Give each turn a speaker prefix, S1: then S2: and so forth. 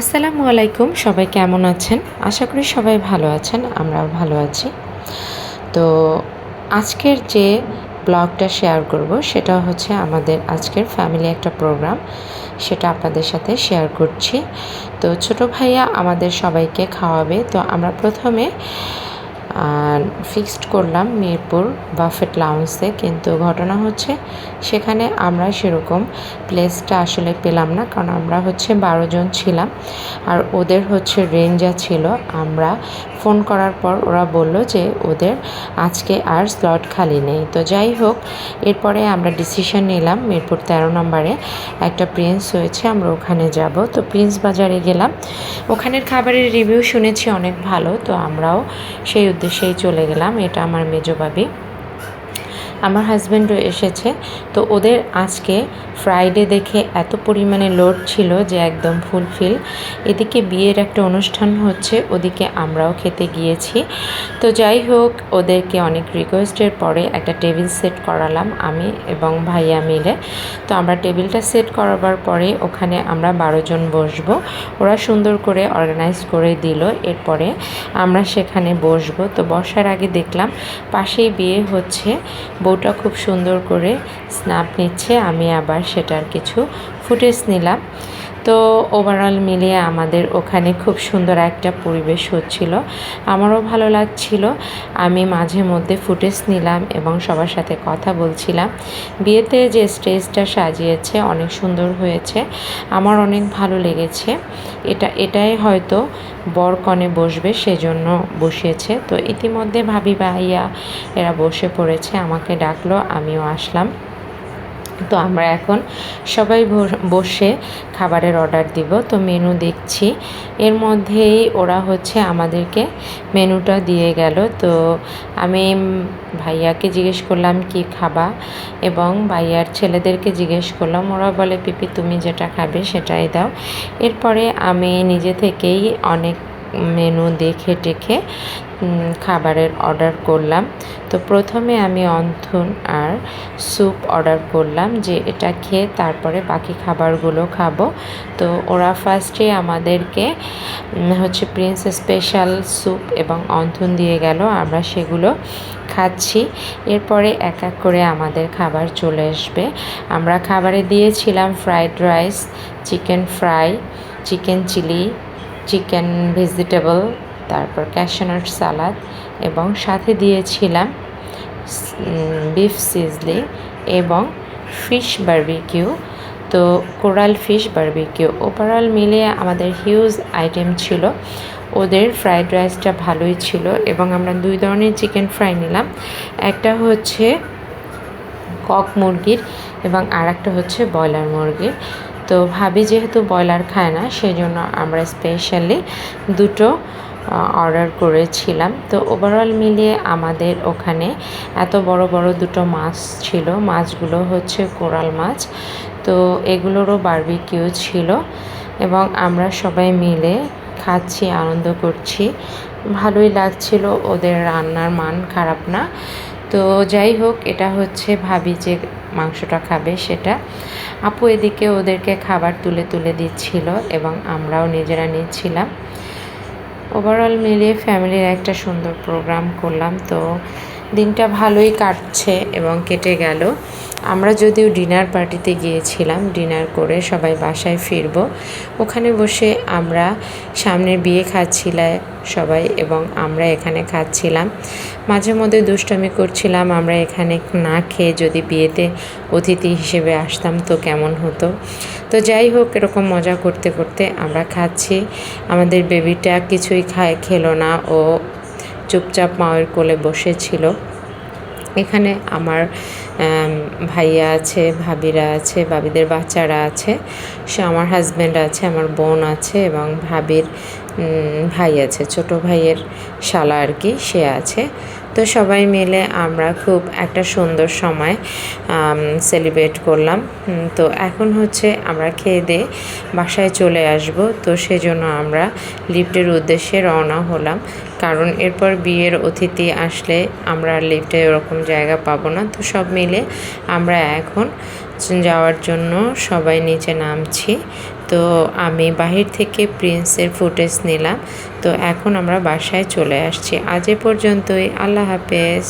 S1: আসসালামু আলাইকুম, সবাই কেমন আছেন? আশা করি সবাই ভালো আছেন, আমরাও ভালো আছি। তো আজকের যে ব্লগটা শেয়ার করব, সেটা হচ্ছে আমাদের আজকের ফ্যামিলি একটা প্রোগ্রাম সেটা আপনাদের সাথে শেয়ার করছি। তো ছোট ভাইয়া আমাদের সবাইকে খাওয়াবে, তো আমরা প্রথমে ফিক্সড করলাম মিরপুর বাফেট লাউন্সে কিন্তু ঘটনা হচ্ছে, সেখানে আমরা সেরকম প্লেসটা আসলে পেলাম না, কারণ আমরা হচ্ছে বারো জন ছিলাম। আর ওদের হচ্ছে রেঞ্জা ছিল। আমরা ফোন করার পর ওরা বলল যে, ওদের আজকে আর স্লট খালি নেই। তো যাই হোক, এরপরে আমরা ডিসিশন নিলাম মিরপুর তেরো নম্বরে। একটা প্রিন্স হয়েছে, আমরা ওখানে যাব। তো প্রিন্স বাজারে গেলাম। ওখানের খাবারের রিভিউ শুনেছি অনেক ভালো। তো আমরাও সেই উদ্দেশ্যেই চলে গেলাম এটা আমার মেজো বাবি আমার হাজব্যান্ডও এসেছে। তো ওদের আজকে ফ্রাইডে দেখে এত পরিমাণে লোড ছিল যে একদম ফুলফিল এদিকে বিয়ের একটা অনুষ্ঠান হচ্ছে, ওদিকে আমরাও খেতে গিয়েছি। তো যাই হোক, ওদেরকে অনেক রিকোয়েস্টের পরে একটা টেবিল সেট করালাম আমি এবং ভাইয়া মিলে। তো আমরা টেবিলটা সেট করাবার পরে ওখানে আমরা বারো জন বসবো। ওরা সুন্দর করে অর্গানাইজ করে দিল। এরপরে আমরা সেখানে বসবো। তো বসার আগে দেখলাম পাশেই বিয়ে হচ্ছে। বউটা খুব সুন্দর করে স্ন্যাপ নিচ্ছে আমি আবার সেটার কিছু ফুটেজ নিলাম। তো ওভারঅল মিলিয়ে আমাদের ওখানে খুব সুন্দর একটা পরিবেশ হচ্ছিল। আমারও ভালো লাগছিল। আমি মাঝে মধ্যে ফুটেজ নিলাম এবং সবার সাথে কথা বলছিলাম। বিয়েতে যে স্টেজটা সাজিয়েছে অনেক সুন্দর হয়েছে। আমার অনেক ভালো লেগেছে। এটা, এটাই হয়তো বর কনে বসবে সেজন্য বসিয়েছে। তো ইতিমধ্যে ভাবি ভাইয়া এরা বসে পড়েছে, আমাকে ডাকলো, আমিও আসলাম। তো আমরা এখন সবাই বসে খাবারের অর্ডার দিব। তো মেনু দেখছি। এর মধ্যেই ওরা হচ্ছে আমাদেরকে মেনুটা দিয়ে গেল। তো আমি ভাইয়াকে জিজ্ঞেস করলাম, কি খাবা? এবং ভাইয়ার ছেলেদেরকে জিজ্ঞেস করলাম। ওরা বলে, পিপি, তুমি যেটা খাবে সেটাই দাও। এরপরে আমি নিজে থেকেই অনেক মেনু দেখে টেখে খাবারের অর্ডার করলাম। তো প্রথমে আমি অন্থন আর স্যুপ অর্ডার করলাম যে এটা খেয়ে তারপরে বাকি খাবারগুলো খাব। তো ওরা ফার্স্টে আমাদেরকে হচ্ছে প্রিন্স স্পেশাল স্যুপ এবং অন্থন দিয়ে গেল, আমরা সেগুলো খাচ্ছি। এরপরে এক এক করে আমাদের খাবার চলে আসবে। আমরা খাবারে দিয়েছিলাম fried rice chicken fry chicken chilli chicken vegetable, তারপর ক্যাশনাট সালাদ এবং সাথে দিয়েছিলাম বিফ সিজলি এবং ফিশ বার্বিকিউ তো কোরাল ফিশ বার্বিকিউ ওভারঅল মিলিয়ে আমাদের হিউজ আইটেম ছিল। ওদের ফ্রাইড রাইসটা ভালোই ছিল এবং আমরা দুই ধরনের চিকেন ফ্রাই নিলাম। একটা হচ্ছে কক মুরগির এবং আর হচ্ছে ব্রয়লার মুরগির। তো ভাবি যেহেতু ব্রয়লার খায় না, সেজন্য আমরা স্পেশালি দুটো অর্ডার করেছিলাম। তো ওভারঅল মিলিয়ে আমাদের ওখানে এত বড় বড় দুটো মাছ ছিল। মাছগুলো হচ্ছে কোরাল মাছ। তো এগুলোরও বার্বিকিউ ছিল এবং আমরা সবাই মিলে খাচ্ছি, আনন্দ করছি। ভালোই লাগছিল, ওদের রান্নার মান খারাপ না। তো যাই হোক, এটা হচ্ছে ভাবি যে মাংসটা খাবে সেটা। আপু এদিকে ওদেরকে খাবার তুলে তুলে দিচ্ছিল এবং আমরাও নিজেরা নিচ্ছিলাম। ওভারঅল মিলিয়ে ফ্যামিলির একটা সুন্দর প্রোগ্রাম করলাম, তো দিনটা ভালোই কাটছে এবং কেটে গেল। আমরা যদিও ডিনার পার্টিতে গিয়েছিলাম, ডিনার করে সবাই বাসায় ফিরবো। ওখানে বসে আমরা সামনের বিয়ে খাচ্ছিলাম সবাই এবং আমরা এখানে খাচ্ছিলাম। মাঝে মধ্যে দুষ্টামি করছিলাম, আমরা এখানে না খেয়ে যদি বিয়েতে অতিথি হিসেবে আসতাম তো কেমন হতো? তো যাই হোক, এরকম মজা করতে করতে আমরা খাচ্ছি। আমাদের বেবিটা কিছুই খায়, খেলো না। ও চুপচাপ মায়ের কোলে বসেছিল। এখানে আমার ভাইয়া আছে, ভাবিরা আছে, ভাবিদের বাচ্চারা আছে, সে আমার হাজব্যান্ড আছে, আমার বোন আছে এবং ভাবির ভাই আছে। ছোট ভাইয়ের শালা আর কি, সে আছে। তো সবাই মিলে আমরা খুব একটা সুন্দর সময় সেলিব্রেট করলাম। তো এখন হচ্ছে আমরা খেয়ে দিয়ে বাসায় চলে আসব। তো সেজন্য আমরা লিফটের উদ্দেশ্যে রওনা হলাম। কারণ এরপর বিয়ের অতিথি আসলে আমরা লিফটে ওরকম জায়গা পাবো না। তো সব মিলে আমরা এখন যাওয়ার জন্য সবাই নিচে নামছি। তো আমি বাহির থেকে প্রিন্সের ফুটেজ নিলাম। তো এখন আমরা বাসায় চলে আসছি। আজ এ পর্যন্তই। আল্লাহ হাফেজ।